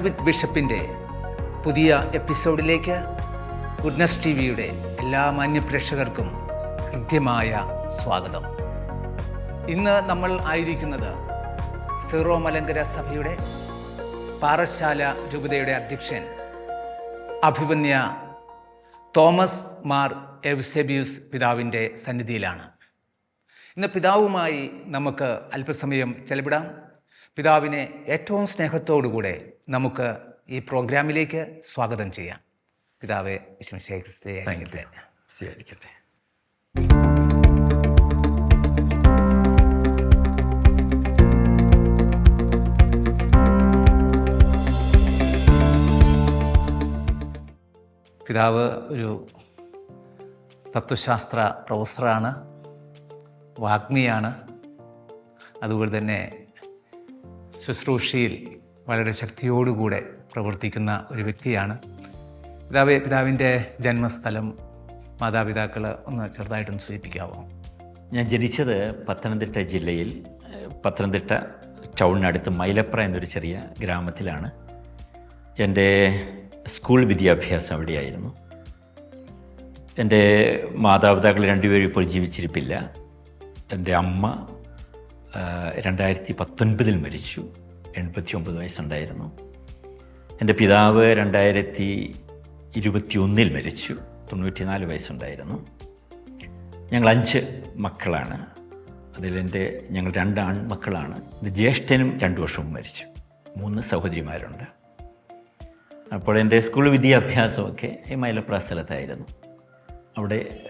Chat with ബിഷപ്പിന്റെ പുതിയ എപ്പിസോഡിലേക്ക് ഗുഡ്നസ് ടി വിയുടെ എല്ലാ മാന്യപ്രേക്ഷകർക്കും ഹൃദ്യമായ സ്വാഗതം. ഇന്ന് നമ്മൾ ആയിരിക്കുന്നത് സിറോ മലങ്കര സഭയുടെ പാറശാല രൂപതയുടെ അധ്യക്ഷൻ അഭിമന്യ തോമസ് മാർ എവ്സെബിയൂസ് പിതാവിന്റെ സന്നിധിയിലാണ് ഇന്ന് പിതാവുമായി നമുക്ക് അല്പസമയം ചെലവിടാം. പിതാവിനെ ഏറ്റവും സ്നേഹത്തോടുകൂടെ നമുക്ക് ഈ പ്രോഗ്രാമിലേക്ക് സ്വാഗതം ചെയ്യാം. പിതാവെ വിശ്വസിക്കട്ടെ സ്വീകരിക്കട്ടെ. പിതാവ് ഒരു തത്വശാസ്ത്ര പ്രൊഫസറാണ് വാഗ്മിയാണ്. അതുപോലെ തന്നെ ശുശ്രൂഷയിൽ വളരെ ശക്തിയോടുകൂടെ പ്രവർത്തിക്കുന്ന ഒരു വ്യക്തിയാണ്. പിതാവ് പിതാവിന്റെ ജന്മസ്ഥലം മാതാപിതാക്കൾ ഒന്ന് ചെറുതായിട്ടൊന്ന് സൂചിപ്പിക്കാമോ ഞാൻ ജനിച്ചത് പത്തനംതിട്ട ജില്ലയിൽ പത്തനംതിട്ട ടൗണിനടുത്ത് മൈലപ്ര എന്നൊരു ചെറിയ ഗ്രാമത്തിലാണ്. എന്റെ സ്കൂൾ വിദ്യാഭ്യാസം അവിടെയായിരുന്നു. എന്റെ മാതാപിതാക്കൾ രണ്ടുപേരും ഇപ്പോൾ ജീവിച്ചിരിപ്പില്ല. എന്റെ അമ്മ രണ്ടായിരത്തി പത്തൊൻപതിൽ മരിച്ചു. എൺപത്തി ഒമ്പത് വയസ്സുണ്ടായിരുന്നു. എന്റെ പിതാവ് രണ്ടായിരത്തി ഇരുപത്തി ഒന്നിൽ മരിച്ചു. തൊണ്ണൂറ്റിനാല് വയസ്സുണ്ടായിരുന്നു. ഞങ്ങൾ അഞ്ച് മക്കളാണ്. അതിലെന്റെ ഞങ്ങൾ രണ്ട് ആൺമക്കളാണ്. എന്റെ ജ്യേഷ്ഠനും രണ്ട് വർഷവും മരിച്ചു. മൂന്ന് സഹോദരിമാരുണ്ട്. അപ്പോൾ എന്റെ സ്കൂൾ വിദ്യാഭ്യാസമൊക്കെ ഈ മൈലപ്ര സ്ഥലത്തായിരുന്നു അവിടെ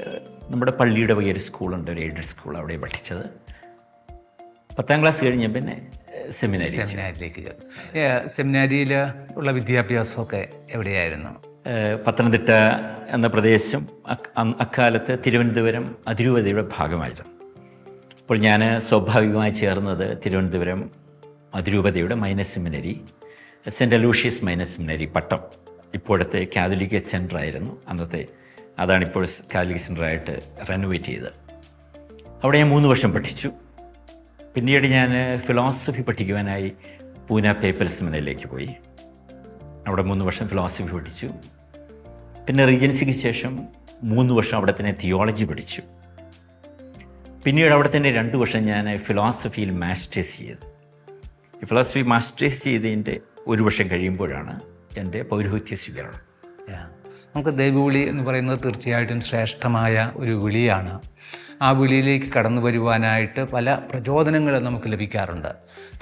നമ്മുടെ പള്ളിയുടെ വകയൊരു സ്കൂളുണ്ട് ഒരു എയ്ഡഡ് സ്കൂൾ അവിടെ പഠിച്ചത്. പത്താം ക്ലാസ് കഴിഞ്ഞ പിന്നെ സെമിനാരി സെമിനാരിലേക്ക് ചേർന്നു സെമിനാരിയിൽ ഉള്ള വിദ്യാഭ്യാസമൊക്കെ എവിടെയായിരുന്നു? പത്തനംതിട്ട എന്ന പ്രദേശം അക്കാലത്ത് തിരുവനന്തപുരം അതിരൂപതയുടെ ഭാഗമായിരുന്നു. അപ്പോൾ ഞാൻ സ്വാഭാവികമായി ചേർന്നത് തിരുവനന്തപുരം അതിരൂപതയുടെ minor seminary saint Aloysius minor seminary Pattom. ഇപ്പോഴത്തെ കാതലിക് സെന്റർ ആയിരുന്നു. അന്നത്തെ അതാണ് ഇപ്പോൾ കാതലിക് സെന്ററായിട്ട് റെനോവേറ്റ് ചെയ്തത്. അവിടെ ഞാൻ മൂന്ന് വർഷം പഠിച്ചു. പിന്നീട് ഞാൻ ഫിലോസഫി പഠിക്കുവാനായി പൂന പേപ്പൽ സെമിനയിലേക്ക് പോയി. അവിടെ മൂന്ന് വർഷം ഫിലോസഫി പഠിച്ചു. പിന്നെ റീജൻസിക്ക് ശേഷം മൂന്ന് വർഷം അവിടെ തന്നെ തിയോളജി പഠിച്ചു. പിന്നീട് അവിടെ തന്നെ രണ്ട് വർഷം ഞാൻ ഫിലോസഫിയിൽ മാസ്റ്റേഴ്സ് ചെയ്തു. ഈ ഫിലോസഫി മാസ്റ്റേഴ്സ് ചെയ്തതിന്റെ ഒരു വർഷം കഴിയുമ്പോഴാണ് എന്റെ പൗരോഹിത്യ സ്വീകരണം. നമുക്ക് ദൈവവിളി എന്ന് പറയുന്നത് തീർച്ചയായിട്ടും ശ്രേഷ്ഠമായ ഒരു വിളിയാണ്. ആ വിളിയിലേക്ക് കടന്നു വരുവാനായിട്ട് പല പ്രചോദനങ്ങൾ നമുക്ക് ലഭിക്കാറുണ്ട്.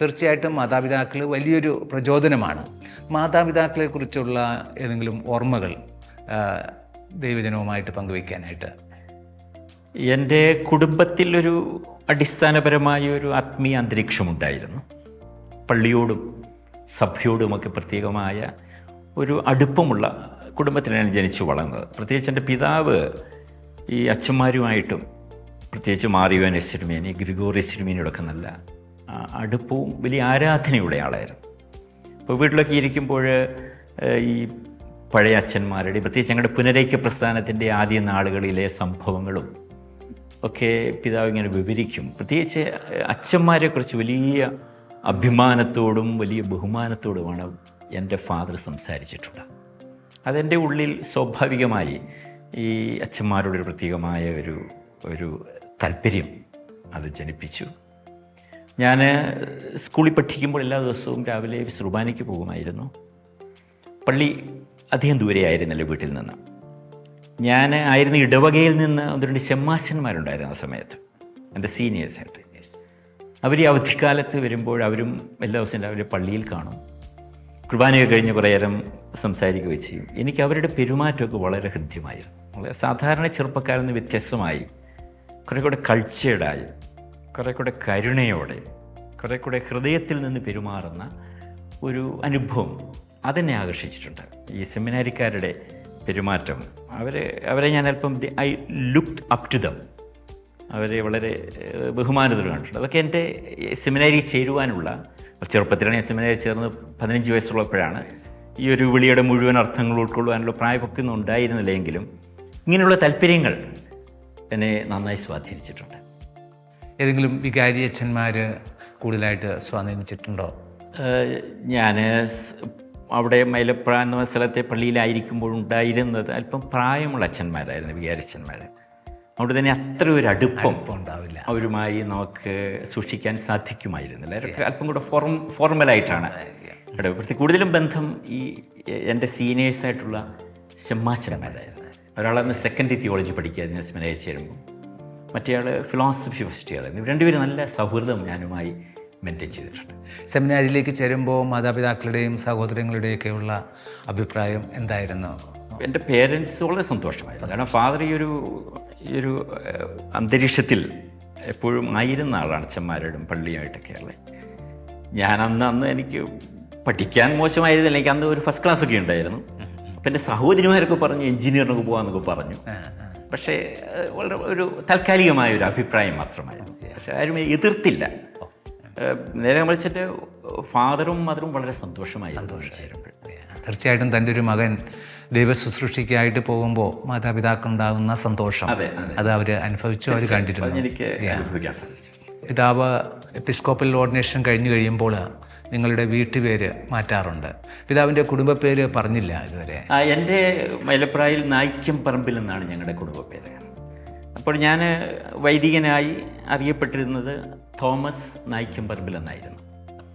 തീർച്ചയായിട്ടും മാതാപിതാക്കൾ വലിയൊരു പ്രചോദനമാണ്. മാതാപിതാക്കളെക്കുറിച്ചുള്ള ഏതെങ്കിലും ഓർമ്മകൾ ദൈവജനവുമായിട്ട് പങ്കുവയ്ക്കാനായിട്ട്? എന്റെ കുടുംബത്തിലൊരു അടിസ്ഥാനപരമായ ഒരു ആത്മീയ അന്തരീക്ഷമുണ്ടായിരുന്നു. പള്ളിയോടും സഭയോടുമൊക്കെ പ്രത്യേകമായ ഒരു അടുപ്പമുള്ള കുടുംബത്തിലാണ് ജനിച്ചു വളർന്നത്. പ്രത്യേകിച്ച് എന്റെ പിതാവ് ഈ അച്ഛന്മാരുമായിട്ടും പ്രത്യേകിച്ച് മാറിയോൻ എസ്റ്റിർമേനി ഗ്രിഗോറി എസ്റ്റിരുമേനിയോടൊക്കെ നല്ല അടുപ്പവും വലിയ ആരാധനയുള്ള ആളായിരുന്നു. അപ്പോൾ വീട്ടിലൊക്കെ ഇരിക്കുമ്പോൾ ഈ പഴയ അച്ഛന്മാരുടെ പ്രത്യേകിച്ച് ഞങ്ങളുടെ പുനരൈക്യ പ്രസ്ഥാനത്തിന്റെ ആദ്യ നാളുകളിലെ സംഭവങ്ങളും ഒക്കെ പിതാവ് ഇങ്ങനെ വിവരിക്കും. പ്രത്യേകിച്ച് അച്ഛന്മാരെക്കുറിച്ച് വലിയ അഭിമാനത്തോടും വലിയ ബഹുമാനത്തോടുമാണ് എന്റെ ഫാദർ സംസാരിച്ചിട്ടുള്ളത്. അതെന്റെ ഉള്ളിൽ സ്വാഭാവികമായി ഈ അച്ഛന്മാരുടെ പ്രത്യേകമായ ഒരു ഒരു താല്പര്യം അത് ജനിപ്പിച്ചു. ഞാൻ സ്കൂളിൽ പഠിക്കുമ്പോൾ എല്ലാ ദിവസവും രാവിലെ സുർബാനയ്ക്ക് പോകുമായിരുന്നു. പള്ളി അധികം ദൂരെയായിരുന്നല്ലോ വീട്ടിൽ നിന്ന്. ഞാൻ ആയിരുന്നു ഇടവകയിൽ നിന്ന് ഒന്ന് രണ്ട് ചെമ്മാശന്മാരുണ്ടായിരുന്നു ആ സമയത്ത് എന്റെ സീനിയേഴ്സായിട്ട് അവർ ഈ അവധിക്കാലത്ത് വരുമ്പോൾ അവരും എല്ലാ ദിവസവും രാവിലെ പള്ളിയിൽ കാണും. കുർബാനയൊക്കെ കഴിഞ്ഞ് കുറേ നേരം സംസാരിക്കുകയും ചെയ്യും. എനിക്ക് അവരുടെ പെരുമാറ്റമൊക്കെ വളരെ ഹൃദ്യമായിരുന്നു. വളരെ സാധാരണ ചെറുപ്പക്കാരിൽ നിന്ന് വ്യത്യസ്തമായി കുറേ കൂടെ കൾച്ചേർഡായി കുറേ കൂടെ കരുണയോടെ കുറേ കൂടെ ഹൃദയത്തിൽ നിന്ന് പെരുമാറുന്ന ഒരു അനുഭവം അതെന്നെ ആകർഷിച്ചിട്ടുണ്ട്. ഈ സെമിനാരിക്കാരുടെ പെരുമാറ്റം. അവരെ അവരെ ഞാൻ അല്പം I looked up to them. അവരെ വളരെ ഏഹ്, കണ്ടിട്ടുണ്ട്. അതൊക്കെ എന്റെ സെമിനാരിയിൽ ചേരുവാനുള്ള ചെറുപ്പത്തിലാണ് ഞാൻ സെമിനാരിൽ ചേർന്ന് പതിനഞ്ച് വയസ്സുള്ളപ്പോഴാണ്. ഈ ഒരു വിളിയുടെ മുഴുവൻ അർത്ഥങ്ങൾ ഉൾക്കൊള്ളുവാനുള്ള പ്രായമൊക്കെ ഒന്നും ഉണ്ടായിരുന്നില്ല എങ്കിലും ഇങ്ങനെയുള്ള താല്പര്യങ്ങൾ എന്നെ നന്നായി സ്വാധീനിച്ചിട്ടുണ്ട്. ഏതെങ്കിലും വികാരി അച്ഛന്മാർ കൂടുതലായിട്ട് സ്വാധീനിച്ചിട്ടുണ്ടോ? ഞാൻ അവിടെ മൈലപ്ര എന്ന സ്ഥലത്തെ പള്ളിയിലായിരിക്കുമ്പോൾ ഉണ്ടായിരുന്നത് അല്പം പ്രായമുള്ള അച്ഛന്മാരായിരുന്നു വികാരച്ഛന്മാർ അതുകൊണ്ട് തന്നെ അത്ര ഒരു അടുപ്പം ഉണ്ടാവില്ല. അവരുമായി നമുക്ക് സൂക്ഷിക്കാൻ സാധിക്കുമായിരുന്നില്ല അവരൊക്കെ അല്പം കൂടെ ഫോർം ഫോർമലായിട്ടാണ് കൂടുതലും ബന്ധം ഈ എന്റെ സീനിയേഴ്സായിട്ടുള്ള ചെമ്മാച്ചന്മാരായിരുന്നു. ഒരാളന്ന് സെക്കൻഡ് തിയോളജി പഠിക്കുക സെമിനാരി ചേരുമ്പോൾ. മറ്റേയാൾ ഫിലോസഫി ഫസ്റ്റ് ഇയറായിരുന്നു ഇവർ രണ്ടുപേരും നല്ല സൗഹൃദം ഞാനുമായി മെയിന്റെയിൻ ചെയ്തിട്ടുണ്ട്. സെമിനാരിയിലേക്ക് ചേരുമ്പോൾ മാതാപിതാക്കളുടെയും സഹോദരങ്ങളുടെയൊക്കെയുള്ള അഭിപ്രായം എന്തായിരുന്നു? എന്റെ പേരൻസ് വളരെ സന്തോഷമായിരുന്നു. കാരണം ഫാദർ ഈ ഒരു ഈ ഒരു അന്തരീക്ഷത്തിൽ എപ്പോഴും ആയിരുന്ന ആളാണ് അച്ഛന്മാരോടും പള്ളിയുമായിട്ടൊക്കെ ഉള്ളത് ഞാൻ അന്ന് അന്ന് എനിക്ക് പഠിക്കാൻ മോശമായിരുന്നില്ല. എനിക്ക് അന്ന് ഒരു ഫസ്റ്റ് ക്ലാസ് ഒക്കെ ഉണ്ടായിരുന്നു. അപ്പം എന്റെ സഹോദരിമാരൊക്കെ പറഞ്ഞു എഞ്ചിനീയറിനൊക്കെ പോകാമെന്നൊക്കെ പറഞ്ഞു. പക്ഷേ വളരെ ഒരു താൽക്കാലികമായ ഒരു അഭിപ്രായം മാത്രമായിരുന്നു. പക്ഷേ ആരും എതിർത്തില്ല. നേരെ മറിച്ചിട്ട് ഫാദറും മദറും വളരെ സന്തോഷമായി ചേരുമ്പോൾ തീർച്ചയായിട്ടും തന്റെ ഒരു മകൻ ദൈവ ശുശ്രൂഷയ്ക്കായിട്ട് പോകുമ്പോൾ മാതാപിതാക്കളുണ്ടാകുന്ന സന്തോഷം. അതെ, അവർ അനുഭവിച്ചു അവർ കണ്ടിരുന്നു. എനിക്ക് പിതാവ് എപ്പിസ്കോപ്പൽ ഓർഡിനേഷൻ കഴിഞ്ഞു കഴിയുമ്പോൾ നിങ്ങളുടെ വീട്ടുപേര് മാറ്റാറുണ്ട്. പിതാവിന്റെ കുടുംബപ്പേര് പറഞ്ഞില്ല ഇതുവരെ. എന്റെ മലപ്രായിൽ നായിക്യം പറമ്പിൽ എന്നാണ് ഞങ്ങളുടെ കുടുംബപ്പേര്. അപ്പോൾ ഞാൻ വൈദികനായി അറിയപ്പെട്ടിരുന്നത് തോമസ് നായിക്യം പറമ്പിൽ എന്നായിരുന്നു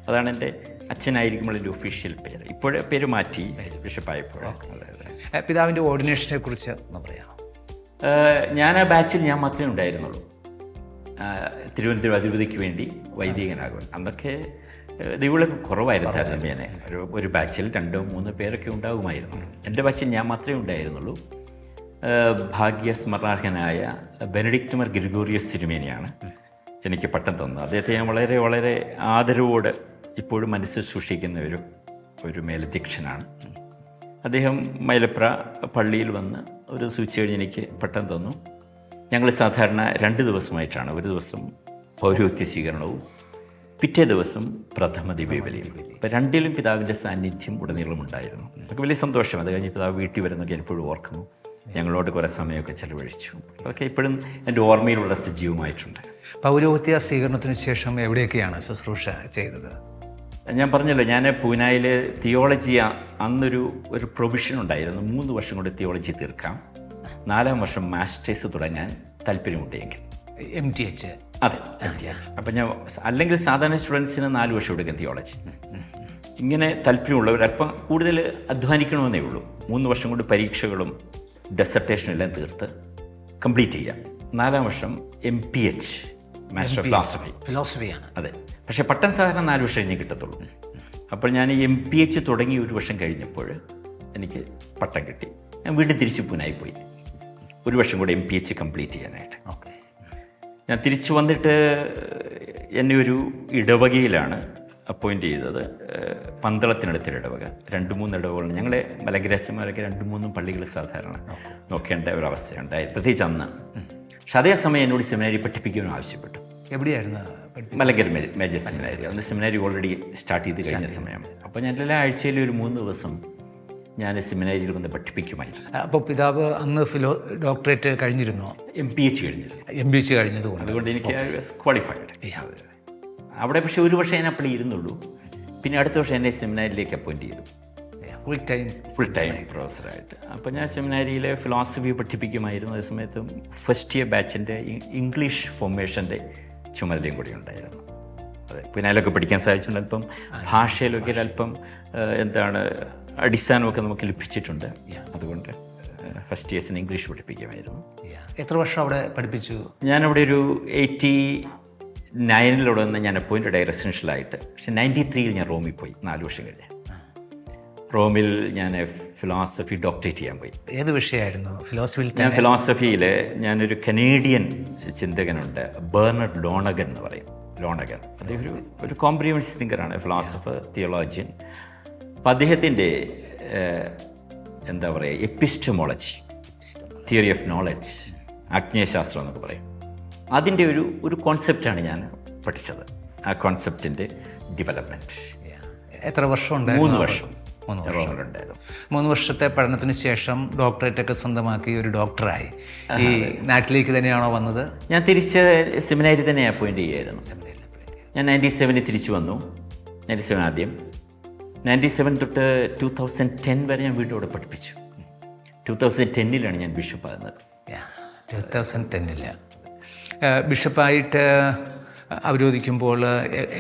അതാണ് എന്റെ അച്ഛനായിരിക്കുമ്പോൾ എന്റെ ഒഫീഷ്യൽ പേര്. ഇപ്പോഴേ പേര് മാറ്റി ബിഷപ്പായപ്പോൾ. പിതാവിന്റെ ഓർഡിനേഷനെ കുറിച്ച് ഒന്ന് പറയാം ഞാൻ ആ ബാച്ചിൽ ഞാൻ മാത്രമേ ഉണ്ടായിരുന്നുള്ളൂ. തിരുവനന്തപുരം അതിരൂപതയ്ക്ക് വേണ്ടി വൈദികനാകുവാൻ. അന്നൊക്കെ ഏഹ് ദൈവങ്ങളൊക്കെ കുറവായിരുന്നു താരതമ്യേനെ. ഒരു ഒരു ബാച്ചിൽ രണ്ടോ മൂന്നോ പേരൊക്കെ ഉണ്ടാകുമായിരുന്നു. എന്റെ ബാച്ചിൽ ഞാൻ മാത്രമേ ഉണ്ടായിരുന്നുള്ളൂ. ഭാഗ്യസ്മരണാർഹനായ ബെനഡിക്ട് മർ ഗ്രിഗോറിയസ് സിനിമേനിയാണ് എനിക്ക് പട്ടം തന്നത്. അദ്ദേഹത്തെ ഞാൻ വളരെ വളരെ ആദരവോടെ ഇപ്പോഴും മനസ്സിൽ സൂക്ഷിക്കുന്ന ഒരു ഒരു മേലധ്യക്ഷനാണ്. അദ്ദേഹം മൈലപ്ര പള്ളിയിൽ വന്ന് ഒരു സൂചി കഴിഞ്ഞ് എനിക്ക് പട്ടം തന്നു. ഞങ്ങൾ സാധാരണ രണ്ട് ദിവസമായിട്ടാണ്. ഒരു ദിവസം പൗരോഹിത്യ സ്വീകരണവും പിറ്റേ ദിവസം പ്രഥമ ദിവ്യബലിയും ഇപ്പം രണ്ടിലും പിതാവിന്റെ സാന്നിധ്യം ഉടനീളം ഉണ്ടായിരുന്നു. അതൊക്കെ വലിയ സന്തോഷം. അത് കഴിഞ്ഞ് പിതാവ് വീട്ടിൽ വരുന്നൊക്കെ എപ്പോഴും ഓർക്കുന്നു. ഞങ്ങളോട് കുറേ സമയമൊക്കെ ചെലവഴിച്ചു. അതൊക്കെ ഇപ്പോഴും എന്റെ ഓർമ്മയിലുള്ള സജീവമായിട്ടുണ്ട്. പൗരോഹിത്യ സ്വീകരണത്തിന് ശേഷം എവിടെയൊക്കെയാണ് ശുശ്രൂഷ ചെയ്തത്? ഞാൻ പറഞ്ഞല്ലോ ഞാൻ പൂനായിൽ തിയോളജി അന്നൊരു ഒരു പ്രൊവിഷൻ ഉണ്ടായിരുന്നു. മൂന്ന് വർഷം കൊണ്ട് തിയോളജി തീർക്കാം. നാലാം വർഷം മാസ്റ്റേഴ്സ് തുടങ്ങാൻ താല്പര്യമുണ്ടെങ്കിൽ. എം ടി എച്ച് അതെ അപ്പം ഞാൻ അല്ലെങ്കിൽ സാധാരണ സ്റ്റുഡൻസിന് നാല് വർഷം എടുക്കും തിയോളജി. ഇങ്ങനെ താല്പര്യമുള്ളവർ അല്പം കൂടുതൽ അധ്വാനിക്കണമെന്നേ ഉള്ളൂ. മൂന്ന് വർഷം കൊണ്ട് പരീക്ഷകളും ഡെസർട്ടേഷനും എല്ലാം തീർത്ത് കംപ്ലീറ്റ് ചെയ്യാം. നാലാം വർഷം M P H master philosophy ഫിലോസഫിയാണ് അതെ. പക്ഷേ പട്ടം സാധാരണ നാല് വർഷം കഴിഞ്ഞ് കിട്ടത്തുള്ളൂ. അപ്പോൾ ഞാൻ എം പി എച്ച് തുടങ്ങി ഒരു വർഷം കഴിഞ്ഞപ്പോൾ എനിക്ക് പട്ടം കിട്ടി. ഞാൻ വീണ്ടും തിരിച്ചു പൂനായി പോയി ഒരു വർഷം കൂടെ എം പി എച്ച് കംപ്ലീറ്റ് ചെയ്യാനായിട്ട്. ഓക്കെ ഞാൻ തിരിച്ചു വന്നിട്ട് എന്നെ ഒരു ഇടവകയിലാണ് അപ്പോയിന്റ് ചെയ്തത്. പന്തളത്തിനടുത്തൊരു ഇടവക. രണ്ട് മൂന്ന് ഇടവകൾ. ഞങ്ങളെ മലഗ്രാച്ചന്മാരൊക്കെ രണ്ട് മൂന്നും പള്ളികൾ സാധാരണ നോക്കേണ്ട ഒരു അവസ്ഥയുണ്ടായി. പ്രത്യേകിച്ച് അന്ന്. പക്ഷെ അതേസമയം എന്നോട് സെമിനാരി പഠിപ്പിക്കുവാൻ ആവശ്യപ്പെട്ടു. എവിടെയായിരുന്നു? Malankara major seminary. അന്ന് സെമിനാരി ഓൾറെഡി സ്റ്റാർട്ട് ചെയ്ത് കഴിഞ്ഞ സമയം. അപ്പോൾ ഞാൻ എല്ലാ ആഴ്ചയിലും ഒരു മൂന്ന് ദിവസം ഞാൻ സെമിനാരിയിൽ വന്ന് പഠിപ്പിക്കുമായിരുന്നു. അപ്പോൾ പിതാവ് അന്ന് ഫിലോ ഡോക്ടറേറ്റ് കഴിഞ്ഞിരുന്നു? എം പി എച്ച് കഴിഞ്ഞിരുന്നു. എം പി എച്ച് കഴിഞ്ഞതുകൊണ്ട്. അതുകൊണ്ട് എനിക്ക് ക്വാളിഫൈഡ് അവിടെ പക്ഷേ ഒരു വർഷം ഞാൻ അപ്പോൾ ഇരുന്നുള്ളൂ. പിന്നെ അടുത്ത വർഷം എന്നെ സെമിനാരിയിലേക്ക് അപ്പോയിന്റ് ചെയ്തു. ഫുൾ ടൈം ഫുൾ ടൈം പ്രൊഫസറായിട്ട് അപ്പോൾ ഞാൻ സെമിനാരിയിലെ ഫിലോസഫി പഠിപ്പിക്കുമായിരുന്നു. അതേ സമയത്ത് ഫസ്റ്റ് ഇയർ ബാച്ചിന്റെ ഇംഗ്ലീഷ് ഫോർമേഷന്റെ ചുമതലയും കൂടി ഉണ്ടായിരുന്നു. അതെ. പിന്നെ അതിലൊക്കെ പഠിക്കാൻ സാധിച്ചിട്ടുണ്ട്. അല്പം ഭാഷയിലൊക്കെ ഒരല്പം എന്താണ് അടിസ്ഥാനമൊക്കെ നമുക്ക് ലഭിച്ചിട്ടുണ്ട്. അതുകൊണ്ട് ഫസ്റ്റ് ഇയേഴ്സിന് ഇംഗ്ലീഷ് പഠിപ്പിക്കുമായിരുന്നു. എത്ര വർഷം അവിടെ പഠിപ്പിച്ചു? ഞാനവിടെ ഒരു എയ്റ്റി നയനിലൂടെ നിന്ന് ഞാൻ അപ്പോയിന്റഡ് ആയി റെസിഡൻഷ്യലായിട്ട് പക്ഷെ നയന്റി ത്രീയിൽ ഞാൻ റോമിൽ പോയി നാല് വർഷം കഴിഞ്ഞ്. റോമിൽ ഞാൻ ഫിലോസഫി ഡോക്ടറേറ്റ് ചെയ്യാൻ പോയി. ഏത് വിഷയമായിരുന്നു? ഫിലോസഫിയിൽ ഞാൻ ഫിലോസഫിയിൽ ഞാനൊരു കനേഡിയൻ ചിന്തകനുണ്ട് ബേർണഡ് ലോണഗൻ എന്ന് പറയും. ലോണഗൻ അദ്ദേഹം ഒരു ഒരു കോംപ്രിഹെൻസീവ് തിങ്കറാണ് ഫിലോസഫർ തിയോളജിയൻ അപ്പം അദ്ദേഹത്തിന്റെ എന്താ പറയുക എപ്പിസ്റ്റമോളജി തിയറി ഓഫ് നോളജ് ആജ്ഞേയശാസ്ത്രം എന്നൊക്കെ പറയും. അതിന്റെ ഒരു ഒരു കോൺസെപ്റ്റാണ് ഞാൻ പഠിച്ചത്. ആ കോൺസെപ്റ്റിന്റെ ഡെവലപ്മെന്റ് എത്ര വർഷം ഉണ്ടായിരുന്നു? മൂന്ന് വർഷം. മൂന്ന് വർഷത്തെ പഠനത്തിന് ശേഷം ഡോക്ടറേറ്റ് ഒക്കെ സ്വന്തമാക്കി ഒരു ഡോക്ടറായി. ഈ നാട്ടിലേക്ക് തന്നെയാണോ വന്നത്? ഞാൻ തിരിച്ച് സെമിനാരി തന്നെ അപ്പോയിന്റ് ചെയ്യായിരുന്നു ഞാൻ നയന്റി സെവനിൽ തിരിച്ചു വന്നു. നയന്റി സെവൻ ആദ്യം. നയന്റി സെവൻ തൊട്ട് ടു തൗസൻഡ് ടെൻ വരെ ഞാൻ വീട്ടോടെ പഠിപ്പിച്ചു. ടു തൗസൻഡ് ടെന്നിലാണ് ഞാൻ ബിഷപ്പാകുന്നത്. ടു തൗസൻഡ് ടെന്നില്ല ബിഷപ്പായിട്ട് അവരോധിക്കുമ്പോൾ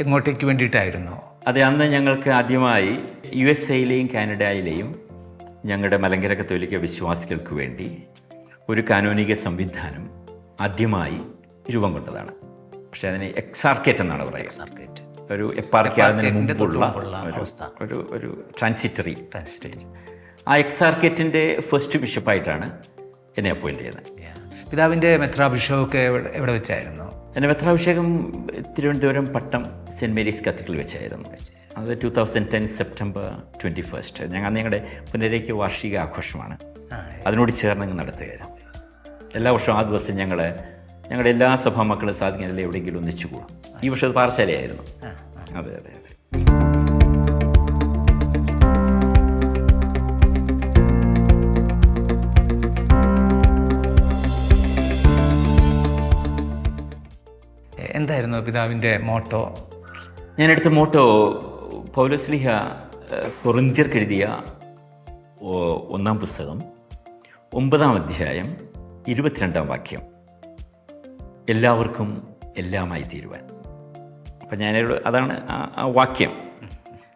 എങ്ങോട്ടേക്ക് വേണ്ടിയിട്ടായിരുന്നു? അതെ അന്ന് ഞങ്ങൾക്ക് ആദ്യമായി യു എസ് എയിലെയും കാനഡയിലെയും ഞങ്ങളുടെ മലങ്കര കത്തോലിക്ക വിശ്വാസികൾക്ക് വേണ്ടി ഒരു കാനോനിക സംവിധാനം ആദ്യമായി രൂപം കൊണ്ടതാണ്. പക്ഷേ അതിന് എക്സാർക്കേറ്റ് എന്നാണ് പറയുക സർക്കിറ്റ് ഒരു എപ്പാർക്കിയാകുന്നതിന് എപ്പാർക്കിയറ്റിന്റെ മുമ്പുള്ള ഒരു-. ഒരു ഒരു ട്രാൻസിറ്ററി സ്റ്റേജ് ആ എക്സാർക്കേറ്റിന്റെ ഫസ്റ്റ് ബിഷപ്പായിട്ടാണ് എന്നെ അപ്പോയിന്റ് ചെയ്യുന്നത് പിതാവിന്റെ മെത്രാഭിഷേകമൊക്കെ എവിടെ എവിടെ വെച്ചായിരുന്നു? എന്റെ മെത്രാഭിഷേകം Thiruvananthapuram Pattom saint Mary's cathedral വെച്ചായിരുന്നു. അത് two thousand ten September twenty first ഞങ്ങൾ ഞങ്ങളുടെ പുനരേക്ക് വാർഷിക ആഘോഷമാണ്. അതിനോട് ചേർന്ന് നടത്തുകയായിരുന്നു. എല്ലാ വർഷവും ആ ദിവസം ഞങ്ങൾ ഞങ്ങളുടെ എല്ലാ സഭാ മക്കളും സാധിക്കുന്നില്ല എവിടെയെങ്കിലും ഒന്നിച്ചു കൂടും. ഈ വർഷം പാറശാലയായിരുന്നു. അതെ അതെ അതെ. എന്തായിരുന്നു പിതാവിന്റെ മോട്ടോ? ഞാനെടുത്ത മോട്ടോ പൗലസ്ലിഹ കൊറിന്ത്യർക്ക് എഴുതിയ ഓ- ഒന്നാം പുസ്തകം ഒമ്പതാം അധ്യായം ഇരുപത്തിരണ്ടാം വാക്യം. എല്ലാവർക്കും എല്ലാമായി തീരുവാൻ. അപ്പം ഞാൻ അതാണ് ആ- വാക്യം.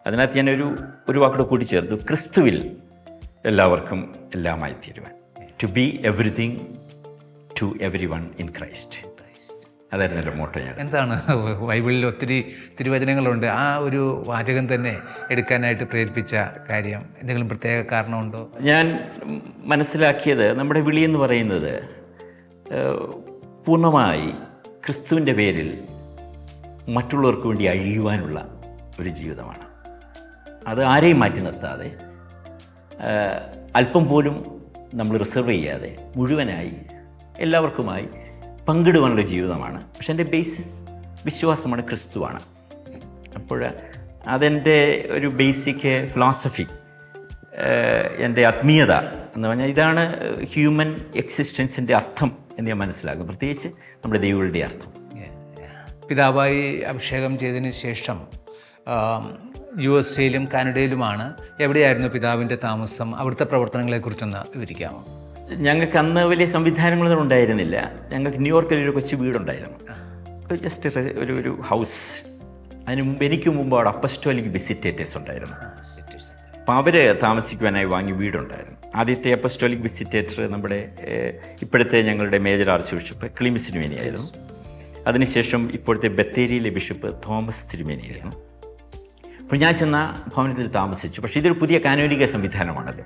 അതിനകത്ത് ഞാനൊരു ഒരു ഒരു വാക്കോട് കൂടി ചേർത്തു. ക്രിസ്തുവിൽ എല്ലാവർക്കും എല്ലാമായി തീരുവാൻ. To be everything to every one in Christ അതായിരുന്നു എന്റെ മോട്ടോ ഞാൻ. എന്താണ്? ബൈബിളിൽ ഒത്തിരി തിരുവചനങ്ങളുണ്ട്. ആ ഒരു വാചകം തന്നെ എടുക്കാനായിട്ട് പ്രേരിപ്പിച്ച കാര്യം. എന്തെങ്കിലും പ്രത്യേക കാരണമുണ്ടോ? ഞാൻ മനസ്സിലാക്കിയത് നമ്മുടെ വിളി എന്ന് പറയുന്നത് പൂർണമായി ക്രിസ്തുവിന്റെ പേരിൽ മറ്റുള്ളവർക്ക് വേണ്ടി അഴിയുവാനുള്ള ഒരു ജീവിതമാണ്. അത് ആരെയും മാറ്റി നിർത്താതെ അല്പം പോലും നമ്മൾ റിസർവ് ചെയ്യാതെ മുഴുവനായി എല്ലാവർക്കുമായി പങ്കിടുവാനുള്ള ജീവിതമാണ്. പക്ഷെ എന്റെ ബേസിസ് വിശ്വാസമാണ് ക്രിസ്തുവാണ്. അപ്പോൾ അതെന്റെ ഒരു ബേസിക് ഫിലോസഫി എന്റെ ആത്മീയത എന്ന് പറഞ്ഞാൽ ഇതാണ് ഹ്യൂമൻ എക്സിസ്റ്റൻസിന്റെ അർത്ഥം. എന്ന് ഞാൻ മനസ്സിലാക്കും. പ്രത്യേകിച്ച് നമ്മുടെ ദൈവങ്ങളുടെ അർത്ഥം. പിതാവായി അഭിഷേകം ചെയ്തതിന് ശേഷം യു എസ് എയിലും കാനഡയിലുമാണ്. എവിടെയായിരുന്നു പിതാവിന്റെ താമസം? അവിടുത്തെ പ്രവർത്തനങ്ങളെക്കുറിച്ചൊന്ന് വിവരിക്കാമോ? ഞങ്ങൾക്ക് അന്ന് വലിയ സംവിധാനങ്ങളൊന്നും ഉണ്ടായിരുന്നില്ല. ഞങ്ങൾക്ക് ന്യൂയോർക്കിൽ ഒരു കൊച്ചു വീടുണ്ടായിരുന്നു. ജസ്റ്റ് ഒരു ഒരു ഹൗസ് അതിന് മുമ്പ് എനിക്ക് മുമ്പ് അവിടെ അപ്പസ്റ്റോലിക് വിസിറ്റേറ്റേഴ്സ് ഉണ്ടായിരുന്നു. അപ്പോൾ അവർ താമസിക്കുവാനായി വാങ്ങിയ വീടുണ്ടായിരുന്നു. ആദ്യത്തെ അപ്പസ്റ്റോലിക് വിസിറ്റേറ്റർ നമ്മുടെ ഇപ്പോഴത്തെ ഞങ്ങളുടെ മേജർ ആർച്ച് ബിഷപ്പ് ക്ലിമിസ് തിരുമേനിയായിരുന്നു അതിനുശേഷം ഇപ്പോഴത്തെ ബത്തേരിയിലെ ബിഷപ്പ് തോമസ് തിരുമേനിയായിരുന്നു. അപ്പോൾ ഞാൻ ചെന്ന ഭവനത്തിൽ താമസിച്ചു. പക്ഷേ ഇതൊരു പുതിയ കാനോനിക സംവിധാനമാണല്ലോ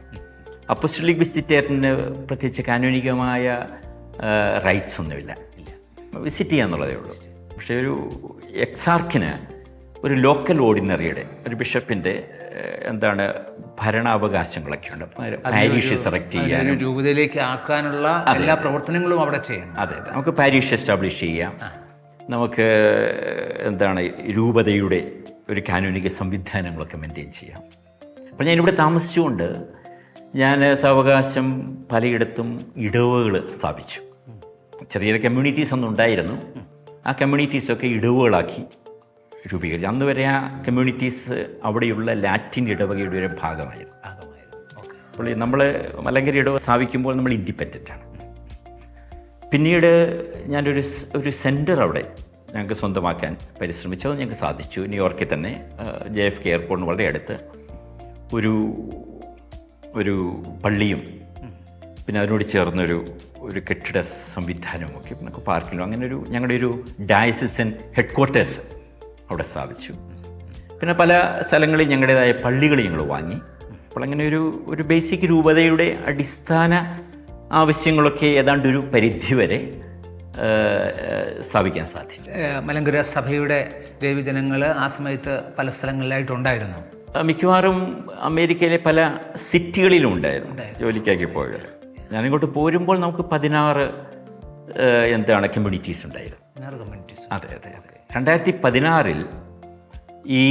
അപ്പസ്റ്റോലിക് വിസിറ്റേറ്ററിന് പ്രത്യേകിച്ച് കാനോനികമായ റൈറ്റ്സ് ഒന്നുമില്ല. വിസിറ്റ് ചെയ്യാന്നുള്ളതേ ഉള്ളൂ. പക്ഷേ ഒരു എക്സാർക്കിന് ഒരു ലോക്കൽ ഓർഡിനറിയുടെ ഒരു ബിഷപ്പിന്റെ എന്താണ് ഭരണാവകാശങ്ങളൊക്കെയുണ്ട്. പാരീഷ് സെലക്ട് ചെയ്യാൻ രൂപതയിലേക്ക് ആക്കാനുള്ള എല്ലാ പ്രവർത്തനങ്ങളും അവിടെ ചെയ്യണം. അതെ അതെ. നമുക്ക് പാരീഷ് എസ്റ്റാബ്ലിഷ് ചെയ്യാം. നമുക്ക് എന്താണ് രൂപതയുടെ ഒരു കാനൂനിക സംവിധാനങ്ങളൊക്കെ മെയിന്റെയിൻ ചെയ്യാം. അപ്പോൾ ഞാനിവിടെ താമസിച്ചുകൊണ്ട് ഞാൻ സാവകാശം പലയിടത്തും ഇടവുകൾ സ്ഥാപിച്ചു. ചെറിയ ചെറിയ കമ്മ്യൂണിറ്റീസ് ഒന്നും ഉണ്ടായിരുന്നു. ആ കമ്മ്യൂണിറ്റീസൊക്കെ ഇടവുകളാക്കി രൂപീകരിച്ചു. അന്ന് വരെ ആ കമ്മ്യൂണിറ്റീസ് അവിടെയുള്ള ലാറ്റിൻ ഇടവകയുടെ ഒരു ഭാഗമായിരുന്നു. അപ്പോൾ നമ്മൾ മലങ്കര ഇടവ സ്ഥാപിക്കുമ്പോൾ നമ്മൾ ഇൻഡിപെൻഡന്റ് ആണ്. പിന്നീട് ഞാനൊരു ഒരു സെന്റർ അവിടെ ഞങ്ങൾക്ക് സ്വന്തമാക്കാൻ പരിശ്രമിച്ചു അത് ഞങ്ങൾക്ക് സാധിച്ചു. ന്യൂയോർക്കിൽ തന്നെ ജെ എഫ് കെ എയർപോർട്ടിന് വളരെ അടുത്ത് ഒരു ഒരു പള്ളിയും പിന്നെ അതിനോട് ചേർന്നൊരു ഒരു കെട്ടിട സംവിധാനവും ഒക്കെ നമുക്ക് പാർക്കിലും അങ്ങനെ ഒരു ഞങ്ങളുടെ ഒരു ഡയസിസൻ ഹെഡ് ക്വാർട്ടേഴ്സ് അവിടെ സ്ഥാപിച്ചു പിന്നെ പല സ്ഥലങ്ങളിൽ ഞങ്ങളുടേതായ പള്ളികൾ ഞങ്ങൾ വാങ്ങി. അപ്പോൾ അങ്ങനെ ഒരു ഒരു ബേസിക് രൂപതയുടെ അടിസ്ഥാന ആവശ്യങ്ങളൊക്കെ ഏതാണ്ട് ഒരു പരിധി വരെ സ്ഥാപിക്കാൻ സാധിച്ചു. മലങ്കര സഭയുടെ ദേവീജനങ്ങൾ ആ സമയത്ത് പല സ്ഥലങ്ങളിലായിട്ടുണ്ടായിരുന്നു മിക്കവാറും അമേരിക്കയിലെ പല സിറ്റികളിലും ഉണ്ടായിരുന്നു ജോലിക്കാക്കി പോയവർ ഞാനിങ്ങോട്ട് പോരുമ്പോൾ നമുക്ക് പതിനാറ് എന്താണ് കമ്മ്യൂണിറ്റീസ് ഉണ്ടായിരുന്നു. അതെ അതെ അതെ. രണ്ടായിരത്തി പതിനാറിൽ ഈ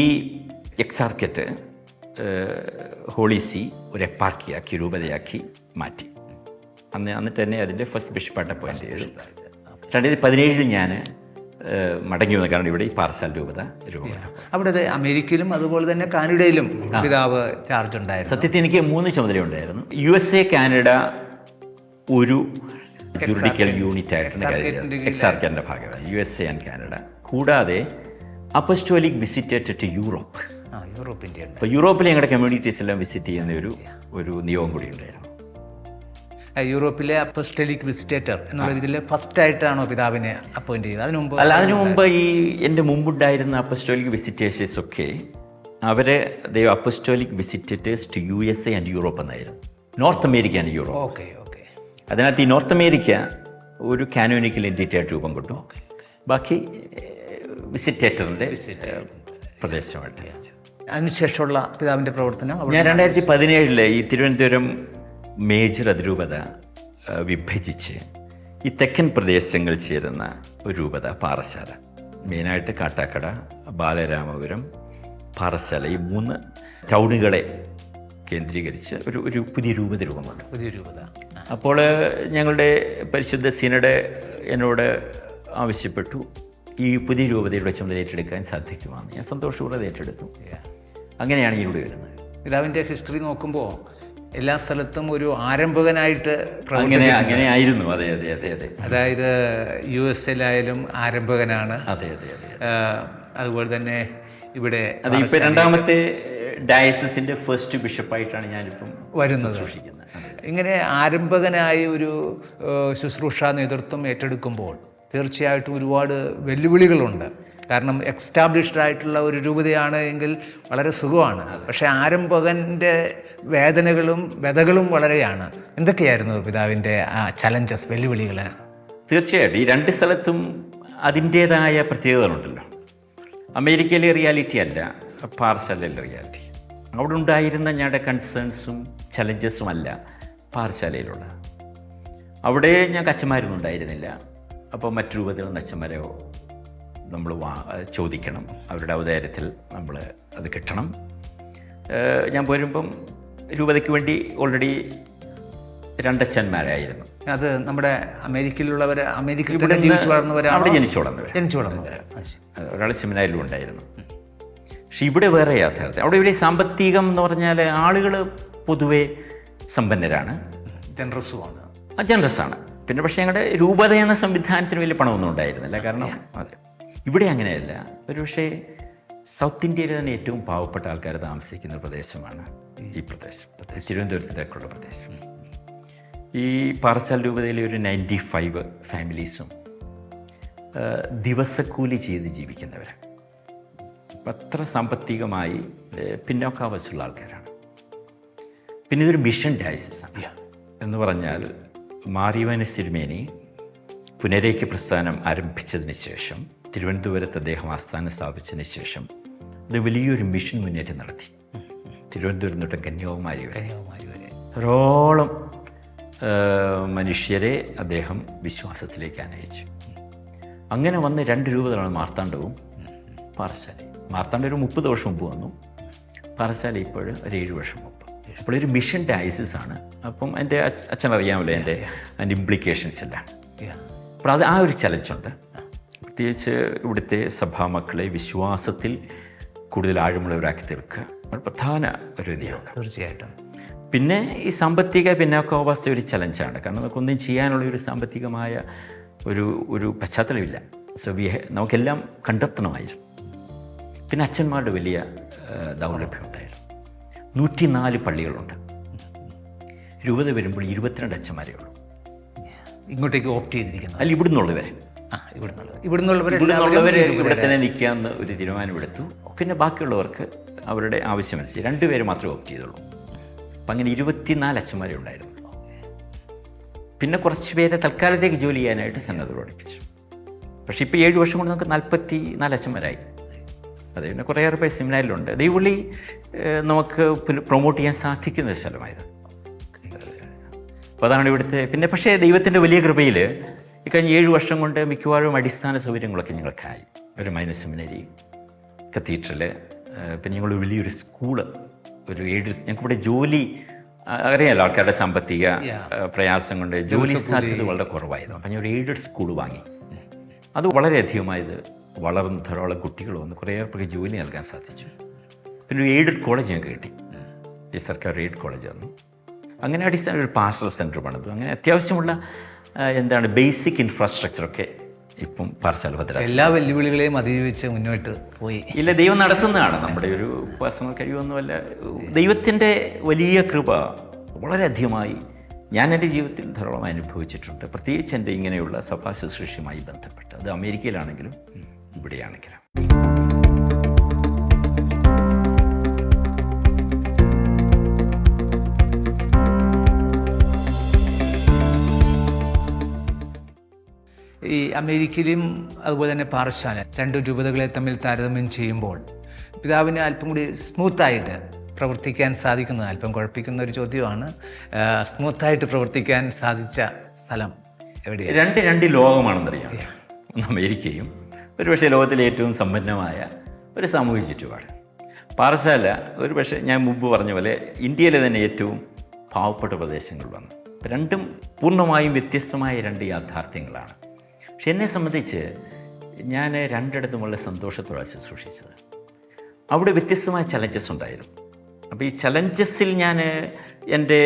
എക്സാർക്കറ്റ് ഹോളിസി ഒരു എപ്പാർക്കിയാക്കി രൂപതയാക്കി മാറ്റി. അന്ന് എന്നിട്ട് തന്നെ അതിന്റെ ഫസ്റ്റ് ബിഷപ്പായിട്ട് അപ്പോയിന്റ് ചെയ്തു. രണ്ടായിരത്തി പതിനേഴിൽ ഞാൻ മടങ്ങി വന്നു. കാരണം ഇവിടെ ഈ പാർസൽ രൂപത രൂപത. അവിടെ അമേരിക്കയിലും അതുപോലെ തന്നെ കാനഡയിലും പിതാവ് ചാർജ് ഉണ്ടായിരുന്നു. സത്യത്തിൽ എനിക്ക് മൂന്ന് ചുമതല ഉണ്ടായിരുന്നു യു എസ് എ കാനഡ ഒരു ജുറിഡിക്കൽ യൂണിറ്റ് ആയിട്ടാണ് കരുതിയത്. എക്സാർക്കന്റെ ഭാഗമാണ്. U S A and Canada കൂടാതെ അപ്പസ്റ്റോലിക് വിസിറ്റഡ് ടു യൂറോപ്പ് യൂറോപ്പിന്റെ അപ്പോൾ യൂറോപ്പിലെ ഞങ്ങളുടെ കമ്മ്യൂണിറ്റീസ് എല്ലാം വിസിറ്റ് ചെയ്യുന്ന ഒരു ഒരു നിയമം കൂടി ഉണ്ടായിരുന്നു. യൂറോപ്പിലെ അപ്പസ്റ്റലിക് വിസിറ്റേറ്റർ എന്നുള്ള രീതിയിൽ ഫസ്റ്റ് ആയിട്ടാണോ പിതാവിനെ അപ്പോയിന്റ് ചെയ്തത്? അതിനു മുമ്പ് അല്ല അതിനു മുമ്പ് ഈ എന്റെ മുമ്പുണ്ടായിരുന്ന അപ്പസ്റ്റോലിക് വിസിറ്റേഴ്സ് ഒക്കെ അവരെ ദൈവ apostolic visitators to U S A and Europe എന്നായിരുന്നു. North America and Europe okay അതിനകത്ത് ഈ നോർത്ത് അമേരിക്ക ഒരു കാനോനിക്കൽ എന്റിറ്റി ആയിട്ട് രൂപം കൊണ്ടു. ബാക്കി വിസിറ്റേറ്ററിന്റെ പ്രദേശമായിട്ട്. അതിനുശേഷമുള്ള പിതാവിന്റെ പ്രവർത്തനം ഞാൻ രണ്ടായിരത്തി പതിനേഴിൽ ഈ തിരുവനന്തപുരം മേജർ അതിരൂപത വിഭജിച്ച് ഈ തെക്കൻ പ്രദേശങ്ങൾ ചേരുന്ന ഒരു രൂപത പാറശാല മെയിനായിട്ട് കാട്ടാക്കട ബാലരാമപുരം പാറശാല ഈ മൂന്ന് ടൗണുകളെ കേന്ദ്രീകരിച്ച് ഒരു ഒരു പുതിയ രൂപത രൂപം കൊണ്ടു പുതിയ രൂപത. അപ്പോൾ ഞങ്ങളുടെ പരിശുദ്ധ സിനഡ് എന്നോട് ആവശ്യപ്പെട്ടു ഈ പുതിയ രൂപതയുടെ ചുമതല ഏറ്റെടുക്കാൻ സാധിക്കുമെന്ന്. ഞാൻ സന്തോഷപൂർവം ഏറ്റെടുത്തു. അങ്ങനെയാണ് ഇവിടെ വരുന്നത്. പിതാവിന്റെ ഹിസ്റ്ററി നോക്കുമ്പോൾ എല്ലാ സ്ഥലത്തും ഒരു ആരംഭകനായിട്ട് അങ്ങനെ അങ്ങനെ ആയിരുന്നു. അതെ അതെ അതെ അതെ. അതായത് യു എസ് എല്ലായാലും ആരംഭകനാണ്. അതെ അതെ അതെ അതുപോലെ തന്നെ ഇവിടെ അതെ ഇപ്പം രണ്ടാമത്തെ ഡയസിന്റെ ഫസ്റ്റ് ബിഷപ്പായിട്ടാണ് ഞാനിപ്പം വരുന്നത്. സൂക്ഷിക്കുന്നത്. ഇങ്ങനെ ആരംഭകനായി ഒരു ശുശ്രൂഷ നേതൃത്വം ഏറ്റെടുക്കുമ്പോൾ തീർച്ചയായിട്ടും ഒരുപാട് വെല്ലുവിളികളുണ്ട്. കാരണം എക്സ്റ്റാബ്ലിഷ്ഡ് ആയിട്ടുള്ള ഒരു രൂപതയാണ് എങ്കിൽ വളരെ സുഖമാണ്. പക്ഷേ ആരംഭകന്റെ വേദനകളും വ്യതകളും വളരെയാണ്. എന്തൊക്കെയായിരുന്നു പിതാവിന്റെ ആ ചലഞ്ചസ് വെല്ലുവിളികൾ തീർച്ചയായിട്ടും. ഈ രണ്ട് സ്ഥലത്തും അതിന്റേതായ പ്രത്യേകതകളുണ്ടല്ലോ. അമേരിക്കയിലെ റിയാലിറ്റി അല്ല. പാറശാലയിലെ റിയാലിറ്റി. അവിടെ ഉണ്ടായിരുന്ന ഞങ്ങളുടെ കൺസേൺസും ചലഞ്ചസും അല്ല പാറശാലയിലുള്ള അവിടെ ഞാൻ കച്ചമാരൊന്നും ഉണ്ടായിരുന്നില്ല. അപ്പോൾ മറ്റു രൂപത്തിലുള്ള അച്ഛന്മാരെയോ നമ്മൾ വാ ചോദിക്കണം. അവരുടെ അവതാരത്തിൽ നമ്മൾ അത് കിട്ടണം. ഞാൻ പോരുമ്പം രൂപതയ്ക്ക് വേണ്ടി ഓൾറെഡി രണ്ടച്ഛന്മാരായിരുന്നു അത് നമ്മുടെ അമേരിക്കയിലുള്ളവർ അമേരിക്കയിൽ അവിടെ ജനിച്ചു വളർന്നവർ ജനിച്ചു വളർന്നവർ. ഒരാൾ സെമിനാരിലും ഉണ്ടായിരുന്നു. പക്ഷെ ഇവിടെ വേറെ യാഥാർത്ഥ്യം. അവിടെ ഇവിടെ സാമ്പത്തികം എന്ന് പറഞ്ഞാൽ ആളുകൾ പൊതുവെ സമ്പന്നരാണ്. ജനറസുമാണ്. ആ ജനറസാണ്. പിന്നെ പക്ഷേ ഞങ്ങളുടെ രൂപത എന്ന സംവിധാനത്തിന് വലിയ പണമൊന്നും ഉണ്ടായിരുന്നില്ല. കാരണം അതെ. ഇവിടെ അങ്ങനെയല്ല. ഒരു പക്ഷേ സൗത്ത് ഇന്ത്യയിലെ തന്നെ ഏറ്റവും പാവപ്പെട്ട ആൾക്കാർ താമസിക്കുന്ന പ്രദേശമാണ് ഈ പ്രദേശം. തിരുവനന്തപുരത്തിലേക്കുള്ള പ്രദേശം. ഈ പാറച്ചാൽ രൂപതയിലെ ഒരു നയന്റി ഫൈവ് ഫാമിലീസും ദിവസക്കൂലി ചെയ്ത് ജീവിക്കുന്നവരാണ്. അത്ര സാമ്പത്തികമായി പിന്നോക്കാവശ്യമുള്ള ആൾക്കാരാണ്. പിന്നെ ഇതൊരു മിഷൻ ഡയസിസ് അല്ല എന്ന് പറഞ്ഞാൽ മാറിയവന സിരുമേനി പുനരേക്ക് പ്രസ്ഥാനം ആരംഭിച്ചതിന് ശേഷം തിരുവനന്തപുരത്ത് അദ്ദേഹം ആസ്ഥാനം സ്ഥാപിച്ചതിന് ശേഷം അത് വലിയൊരു മിഷൻ മുന്നേറ്റം നടത്തി. തിരുവനന്തപുരം തൊട്ട് കന്യാകുമാരി വരെ. കന്യാകുമാരി വരെ. ധാരോളം മനുഷ്യരെ അദ്ദേഹം വിശ്വാസത്തിലേക്ക് അനയിച്ചു അങ്ങനെ വന്ന് രണ്ട് രൂപതാണ് മാർത്താണ്ഡവും പാറശാലയും മാർത്താണ്ഡ ഒരു മുപ്പത് വർഷം മുമ്പ് വന്നു. പാറശാല ഇപ്പോൾ ഒരു ഏഴ് വർഷം മുമ്പ്. അപ്പോൾ ഒരു മിഷൻ ഡയസിസ് ആണ്. അപ്പം എന്റെ അച്ഛൻ അറിയാമല്ലോ എന്റെ അതിന്റെ ഇംപ്ലിക്കേഷൻസ് എല്ലാം. അപ്പോൾ അത് ആ ഒരു ചലഞ്ചുണ്ട് പ്രത്യേകിച്ച് ഇവിടുത്തെ സഭാമക്കളെ വിശ്വാസത്തിൽ കൂടുതൽ ആഴമുള്ളവരാക്കി തീർക്കുക. ഒരു പ്രധാന ഒരു ഇതിയാണ് തീർച്ചയായിട്ടും. പിന്നെ ഈ സാമ്പത്തിക പിന്നാക്കാവസ്ഥ ഒരു ചലഞ്ചാണ് കാരണം നമുക്കൊന്നും ചെയ്യാനുള്ള ഒരു സാമ്പത്തികമായ ഒരു ഒരു പശ്ചാത്തലമില്ല. സോ വി നമുക്കെല്ലാം കണ്ടെത്തണമായിരുന്നു. പിന്നെ അച്ഛന്മാരുടെ വലിയ ആ, ദൗർലഭ്യം ഉണ്ടായിരുന്നു നൂറ്റിനാല് പള്ളികളുണ്ട്. രൂപത വരുമ്പോൾ ഇരുപത്തിരണ്ട് അച്ഛന്മാരേ ഉള്ളൂ. ഇങ്ങോട്ടേക്ക് ഓപ്റ്റ് ചെയ്തിരിക്കുന്നത്. അല്ല ഇവിടുന്നുള്ളവരെ. ഇവിടുന്നുള്ളവർ ഇവിടെ തന്നെ നിൽക്കാമെന്ന് ഒരു തീരുമാനമെടുത്തു പിന്നെ ബാക്കിയുള്ളവർക്ക് അവരുടെ ആവശ്യമനുസരിച്ച് രണ്ടുപേര് മാത്രമേ ഓപ്റ്റ് ചെയ്തുള്ളൂ. അപ്പം അങ്ങനെ ഇരുപത്തിനാല് അച്ഛന്മാരെ ഉണ്ടായിരുന്നു. പിന്നെ കുറച്ച് പേരെ തൽക്കാലത്തേക്ക് ജോലി ചെയ്യാനായിട്ട് സന്നദ്ധ പഠിപ്പിച്ചു. പക്ഷേ ഇപ്പോൾ ഏഴ് വർഷം കൊണ്ട് നമുക്ക് നാൽപ്പത്തി നാല് അച്ഛന്മാരായി. അത് പിന്നെ കുറേയേറെ പേര് സെമിനാരിലുണ്ട് ദൈവള്ളി നമുക്ക് പ്രൊമോട്ട് ചെയ്യാൻ സാധിക്കുന്ന ഒരു സ്ഥലമായത് അപ്പോൾ അതാണ് ഇവിടുത്തെ പിന്നെ പക്ഷേ ദൈവത്തിന്റെ വലിയ കൃപയിൽ ഈ കഴിഞ്ഞ ഏഴ് വർഷം കൊണ്ട് മിക്കവാറും അടിസ്ഥാന സൗകര്യങ്ങളൊക്കെ ഞങ്ങൾക്കായി. ഒരു മൈനസ് സെമിനറി കത്തീഡ്രൽ പിന്നെ ഞങ്ങൾ വലിയൊരു സ്കൂൾ ഒരു ഏഴ് ഞങ്ങൾക്ക് ഇവിടെ ജോലി അറിയാലോ ആൾക്കാരുടെ സാമ്പത്തിക പ്രയാസം കൊണ്ട് ജോലി സാധ്യത വളരെ കുറവായിരുന്നു. അപ്പം ഞാൻ ഒരു എയ്ഡഡ് സ്കൂൾ വാങ്ങി. അത് വളരെയധികമായത് വളർന്ന് ധാരാളം കുട്ടികൾ വന്ന് കുറേ പേർക്ക് ജോലി നൽകാൻ സാധിച്ചു. പിന്നെ ഒരു എയ്ഡഡ് കോളേജ് ഞങ്ങൾക്ക് കിട്ടി. ഈ സർക്കാർ എയ്ഡ് കോളേജ് വന്നു അങ്ങനെ അടിസ്ഥാന ഒരു പാസ്റ്റൽ സെന്റർ പണിതു അങ്ങനെ അത്യാവശ്യമുള്ള എന്താണ് ബേസിക് ഇൻഫ്രാസ്ട്രക്ചറൊക്കെ ഇപ്പം പാർശാല ഭദ്ര എല്ലാ വെല്ലുവിളികളെയും അതിജീവിച്ച് മുന്നോട്ട് പോയി. ഇല്ല ദൈവം നടത്തുന്നതാണ്. നമ്മുടെ ഒരു ഉപാസന കഴിവൊന്നുമല്ല. ദൈവത്തിന്റെ വലിയ കൃപ വളരെയധികമായി ഞാൻ എന്റെ ജീവിതത്തിൽ ധാരാളം അനുഭവിച്ചിട്ടുണ്ട്. പ്രത്യേകിച്ച് എന്റെ ഇങ്ങനെയുള്ള സഭാ ശുശ്രൂഷയുമായി ബന്ധപ്പെട്ട്. അത് അമേരിക്കയിലാണെങ്കിലും ഇവിടെയാണെങ്കിലും. ഈ അമേരിക്കയിലും അതുപോലെ തന്നെ പാറശാല രണ്ട് രൂപതകളെ തമ്മിൽ താരതമ്യം ചെയ്യുമ്പോൾ പിതാവിന് അല്പം കൂടി സ്മൂത്തായിട്ട് പ്രവർത്തിക്കാൻ സാധിക്കുന്നത് അല്പം കുഴപ്പിക്കുന്ന ഒരു ചോദ്യമാണ്. സ്മൂത്തായിട്ട് പ്രവർത്തിക്കാൻ സാധിച്ച സ്ഥലം എവിടെയാണ്? രണ്ട് രണ്ട് ലോകമാണെന്നറിയാം. അമേരിക്കയും ഒരുപക്ഷെ ലോകത്തിലെ ഏറ്റവും സമ്പന്നമായ ഒരു സാമൂഹിക ചുറ്റുപാട്. പാറശാല ഒരു പക്ഷേ ഞാൻ മുമ്പ് പറഞ്ഞ പോലെ ഇന്ത്യയിലെ തന്നെ ഏറ്റവും പാവപ്പെട്ട പ്രദേശങ്ങൾ വന്നു. രണ്ടും പൂർണമായും വ്യത്യസ്തമായ രണ്ട് യാഥാർത്ഥ്യങ്ങളാണ്. പക്ഷെ എന്നെ സംബന്ധിച്ച് ഞാൻ രണ്ടിടത്തും വളരെ സന്തോഷത്തോടെ ശുശ്രൂഷിച്ചത്. അവിടെ വ്യത്യസ്തമായ ചലഞ്ചസ് ഉണ്ടായിരുന്നു. അപ്പോൾ ഈ ചലഞ്ചസിൽ ഞാൻ എന്റെ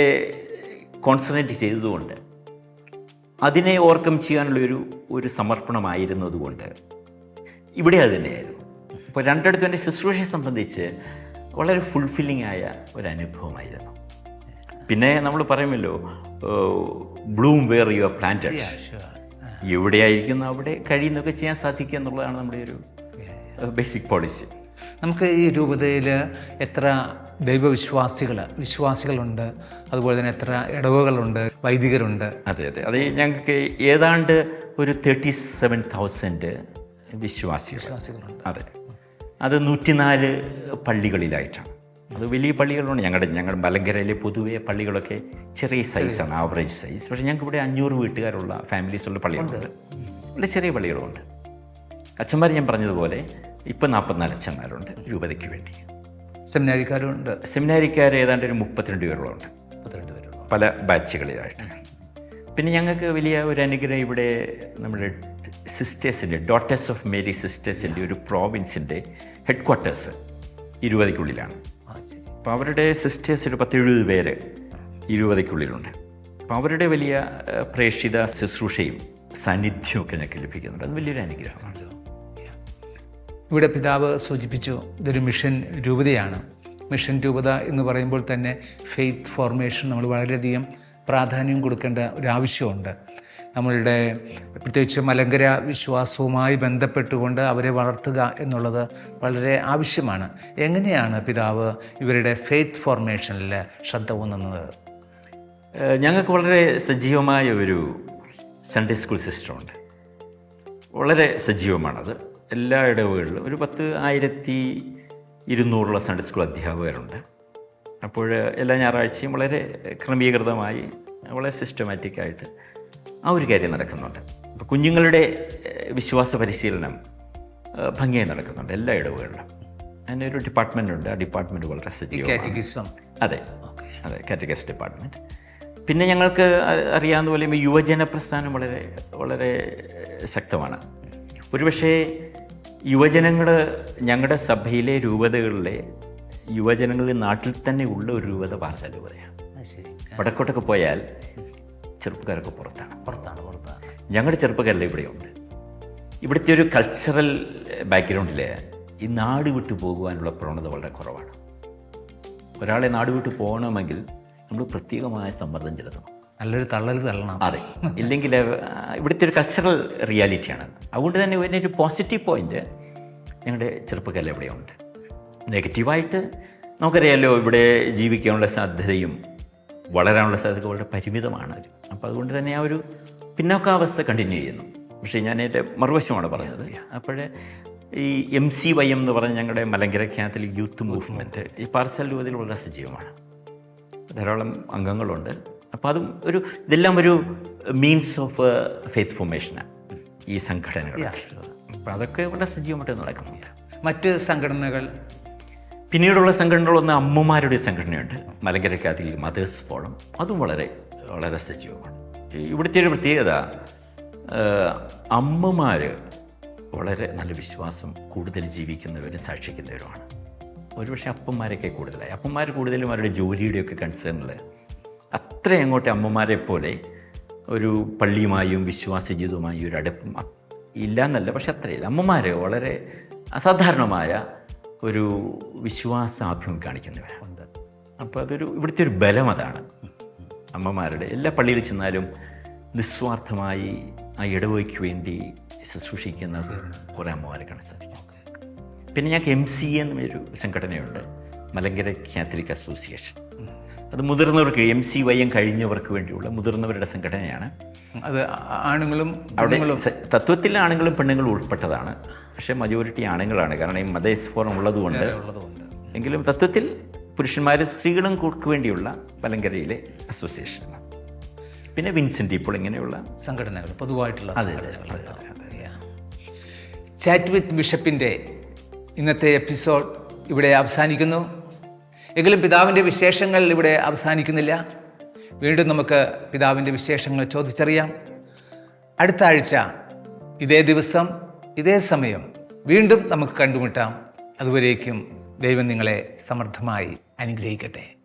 കോൺസെൻട്രേറ്റ് ചെയ്തതുകൊണ്ട് അതിനെ ഓവർകം ചെയ്യാനുള്ള ഒരു ഒരു സമർപ്പണമായിരുന്നതുകൊണ്ട് ഇവിടെ അത് തന്നെയായിരുന്നു. അപ്പോൾ രണ്ടിടത്തും എന്റെ ശുശ്രൂഷയെ സംബന്ധിച്ച് വളരെ ഫുൾഫില്ലിംഗ് ആയ ഒരു അനുഭവമായിരുന്നു. പിന്നെ നമ്മൾ പറയുമല്ലോ bloom where you are planted എവിടെയായിരിക്കുന്നു അവിടെ കഴിയുന്നൊക്കെ ചെയ്യാൻ സാധിക്കുക എന്നുള്ളതാണ് നമ്മുടെ ഒരു ബേസിക് പോളിസി നമുക്ക് ഈ രൂപതയിൽ എത്ര ദൈവവിശ്വാസികൾ വിശ്വാസികളുണ്ട് അതുപോലെ തന്നെ എത്ര ഇടവുകളുണ്ട് വൈദികരുണ്ട്? അതെ അതെ. അത് ഞങ്ങൾക്ക് ഏതാണ്ട് ഒരു തേർട്ടി സെവൻ തൗസൻഡ് വിശ്വാസികൾ. അതെ. അത് നൂറ്റിനാല് പള്ളികളിലായിട്ടാണ്. അത് വലിയ പള്ളികളുണ്ട്. ഞങ്ങളുടെ ഞങ്ങളുടെ മലങ്കരയിലെ പൊതുവെ പള്ളികളൊക്കെ ചെറിയ സൈസാണ് ആവറേജ് സൈസ് പക്ഷേ ഞങ്ങൾക്ക് ഇവിടെ അഞ്ഞൂറ് വീട്ടുകാരുള്ള ഫാമിലീസുള്ള പള്ളികളുണ്ട്. വളരെ ചെറിയ പള്ളികളുണ്ട്. അച്ഛന്മാർ ഞാൻ പറഞ്ഞതുപോലെ ഇപ്പം നാൽപ്പത്തിനാല് അച്ഛന്മാരുണ്ട് രൂപതയ്ക്ക് വേണ്ടി. സെമിനാരിക്കാരുണ്ട്. സെമിനാരിക്കാർ ഏതാണ്ട് ഒരു മുപ്പത്തിരണ്ട് പേരോളമുണ്ട് മുപ്പത്തിരണ്ട് പേരുള്ള പല ബാച്ചുകളിലായിട്ട്. പിന്നെ ഞങ്ങൾക്ക് വലിയ ഒരു അനുഗ്രഹം ഇവിടെ നമ്മുടെ സിസ്റ്റേഴ്സിന്റെ ഡോട്ടേഴ്സ് ഓഫ് മേരി സിസ്റ്റേഴ്സിന്റെ ഒരു പ്രോവിൻസിന്റെ ഹെഡ് ക്വാർട്ടേഴ്സ് ഇരുപതിക്കുള്ളിലാണ് അപ്പോൾ അവരുടെ സിസ്റ്റേഴ്സ് ഒരു പത്തെഴുപത് പേര് ഇരുപതിക്കുള്ളിലുണ്ട് അപ്പോൾ അവരുടെ വലിയ പ്രേക്ഷിത ശുശ്രൂഷയും സാന്നിധ്യവും ഒക്കെ ഞങ്ങൾക്ക് ലഭിക്കുന്നുണ്ട്. അത് വലിയൊരു അനുഗ്രഹമാണ്. ഇവിടെ പിതാവ് സൂചിപ്പിച്ചു ഇതൊരു മിഷൻ രൂപതയാണ്. മിഷൻ രൂപത എന്ന് പറയുമ്പോൾ തന്നെ ഫെയ്ത്ത് ഫോർമേഷൻ നമ്മൾ വളരെയധികം പ്രാധാന്യം കൊടുക്കേണ്ട ഒരു ആവശ്യമുണ്ട്. നമ്മളുടെ പ്രത്യേകിച്ച് മലങ്കര വിശ്വാസവുമായി ബന്ധപ്പെട്ടുകൊണ്ട് അവരെ വളർത്തുക എന്നുള്ളത് വളരെ ആവശ്യമാണ്. എങ്ങനെയാണ് പിതാവ് ഇവരുടെ ഫെയ്ത്ത് ഫോർമേഷനിൽ ശ്രദ്ധ ഊന്നുന്നത്? ഞങ്ങൾക്ക് വളരെ സജീവമായ ഒരു സൺഡേ സ്കൂൾ സിസ്റ്റമുണ്ട് വളരെ സജീവമാണത്. എല്ലാ ഇടവുകളിലും ഒരു പത്ത് ആയിരത്തി ഇരുന്നൂറുള്ള സൺഡേ സ്കൂൾ അധ്യാപകരുണ്ട്. അപ്പോൾ എല്ലാ ഞായറാഴ്ചയും വളരെ ക്രമീകൃതമായി വളരെ സിസ്റ്റമാറ്റിക്കായിട്ട് ആ ഒരു കാര്യം നടക്കുന്നുണ്ട്. അപ്പോൾ കുഞ്ഞുങ്ങളുടെ വിശ്വാസ പരിശീലനം ഭംഗിയായി നടക്കുന്നുണ്ട് എല്ലാ ഇടവുകളിലും. അതിന്റെ ഒരു ഡിപ്പാർട്ട്മെന്റ് ഉണ്ട്. ആ ഡിപ്പാർട്ട്മെന്റ് വളരെ സജീവം അതെ. അതെ കാറ്റഗസ് ഡിപ്പാർട്ട്മെന്റ് പിന്നെ ഞങ്ങൾക്ക് അറിയാവുന്ന പോലെ യുവജന പ്രസ്ഥാനം വളരെ വളരെ ശക്തമാണ്. ഒരുപക്ഷേ യുവജനങ്ങൾ ഞങ്ങളുടെ സഭയിലെ രൂപതകളിലെ യുവജനങ്ങളിൽ നാട്ടിൽ തന്നെ ഉള്ള ഒരു രൂപത പാർസ രൂപതയാണ് ശരി. വടക്കോട്ടൊക്കെ പോയാൽ ചെറുപ്പക്കാരൊക്കെ പുറത്താണ്. പുറത്താണ് പുറത്താണ്. ഞങ്ങളുടെ ചെറുപ്പക്കാരെല്ലാം ഇവിടെയുണ്ട് ഇവിടുത്തെ ഒരു കൾച്ചറൽ ബാക്ക്ഗ്രൗണ്ടിൽ ഈ നാട് വിട്ടു പോകുവാനുള്ള പ്രവണത വളരെ കുറവാണ്. ഒരാളെ നാട് വിട്ടു പോകണമെങ്കിൽ നമ്മൾ പ്രത്യേകമായ സമ്മർദ്ദം ചെലുത്തണം. നല്ലൊരു തള്ളൽ തള്ളണം. അതെ. ഇല്ലെങ്കിൽ ഇവിടുത്തെ ഒരു കൾച്ചറൽ റിയാലിറ്റിയാണ് അതുകൊണ്ട് തന്നെ ഇതിന്റെ ഒരു പോസിറ്റീവ് പോയിന്റ് ഞങ്ങളുടെ ചെറുപ്പക്കാരിൽ എവിടെയുണ്ട് നെഗറ്റീവായിട്ട് നമുക്കറിയാമല്ലോ ഇവിടെ ജീവിക്കാനുള്ള സാധ്യതയും വളരാനുള്ള സാധ്യത വളരെ പരിമിതമാണ്. അപ്പോൾ അതുകൊണ്ട് തന്നെ ആ ഒരു പിന്നോക്കാവസ്ഥ കണ്ടിന്യൂ ചെയ്യുന്നു. പക്ഷേ ഞാൻ എന്റെ മറുവശമാണ് പറഞ്ഞത്. അപ്പോഴേ ഈ എം സി വൈ എം എന്ന് പറഞ്ഞ ഞങ്ങളുടെ മലങ്കര കാത്തലിക് യൂത്ത് മൂവ്മെന്റ് ഈ പാർസൽ രൂപത്തിൽ വളരെ സജീവമാണ്. ധാരാളം അംഗങ്ങളുണ്ട്. അപ്പോൾ അതും ഒരു ഇതെല്ലാം ഒരു മീൻസ് ഓഫ് ഫെയ്ത്ത് ഫോർമേഷനാണ് ഈ സംഘടനകളൊക്കെ. അപ്പോൾ അതൊക്കെ വളരെ സജീവമായിട്ട് നടക്കുന്നുണ്ട്. മറ്റ് സംഘടനകൾ പിന്നീടുള്ള സംഘടനകളൊന്ന് അമ്മമാരുടെ സംഘടനയുണ്ട്. മലങ്കര കാത്തലിക് മദേഴ്സ് ഫോളം അതും വളരെ വളരെ സജീവമാണ്. ഇവിടുത്തെ ഒരു പ്രത്യേകത അമ്മമാർ വളരെ നല്ല വിശ്വാസം കൂടുതൽ ജീവിക്കുന്നവരും സാക്ഷിക്കുന്നവരുമാണ്. ഒരുപക്ഷെ അപ്പന്മാരൊക്കെ കൂടുതലായി. അപ്പന്മാർ കൂടുതലും അവരുടെ ജോലിയുടെയൊക്കെ കൺസേണിൽ അത്ര അങ്ങോട്ട് അമ്മമാരെ പോലെ ഒരു പള്ളിയുമായും വിശ്വാസ ജീവിതവുമായും ഒരു അടുപ്പം ഇല്ല എന്നല്ല പക്ഷെ അത്രയില്ല. അമ്മമാർ വളരെ അസാധാരണമായ ഒരു വിശ്വാസാഭ്യം കാണിക്കുന്നവരാണ് അപ്പോൾ അതൊരു ഇവിടുത്തെ ഒരു ബലം അതാണ്. അമ്മമാരുടെ എല്ലാ പള്ളിയിൽ ചെന്നാലും നിസ്വാർത്ഥമായി ആ ഇടവയ്ക്ക് വേണ്ടി ശുശ്രൂഷിക്കുന്ന കുറേ അമ്മമാരെ കാണാൻ സാധിക്കും. പിന്നെ ഞങ്ങൾക്ക് എം സി എന്നൊരു സംഘടനയുണ്ട്. മലങ്കര കാത്തലിക് അസോസിയേഷൻ അത് മുതിർന്നവർക്ക് എം സി വൈ എം കഴിഞ്ഞവർക്ക് വേണ്ടിയുള്ള മുതിർന്നവരുടെ സംഘടനയാണ്. അത് ആണുങ്ങളും അവിടെ തത്വത്തിൽ ആണുങ്ങളും പെണ്ണുങ്ങളും ഉൾപ്പെട്ടതാണ്. പക്ഷേ മജോറിറ്റി ആണുങ്ങളാണ്. കാരണം ഈ മദേസ് ഫോറം ഉള്ളതുകൊണ്ട് എങ്കിലും തത്വത്തിൽ പുരുഷന്മാരും സ്ത്രീകളും വേണ്ടിയുള്ള പലങ്കരയിലെ അസോസിയേഷനാണ് പിന്നെ വിൻസെന്റ് ഇപ്പോൾ ഇങ്ങനെയുള്ള സംഘടനകൾ പൊതുവായിട്ടുള്ള ചാറ്റ് വിത്ത് ബിഷപ്പിന്റെ ഇന്നത്തെ എപ്പിസോഡ് ഇവിടെ അവസാനിക്കുന്നു. എങ്കിലും പിതാവിന്റെ വിശേഷങ്ങൾ ഇവിടെ അവസാനിക്കുന്നില്ല. വീണ്ടും നമുക്ക് പിതാവിന്റെ വിശേഷങ്ങൾ ചോദിച്ചറിയാം. അടുത്ത ആഴ്ച ഇതേ ദിവസം ഇതേ സമയം വീണ്ടും നമുക്ക് കണ്ടുമുട്ടാം. അതുവരേക്കും ദൈവം നിങ്ങളെ സമർത്ഥമായി അനുഗ്രഹിക്കട്ടെ.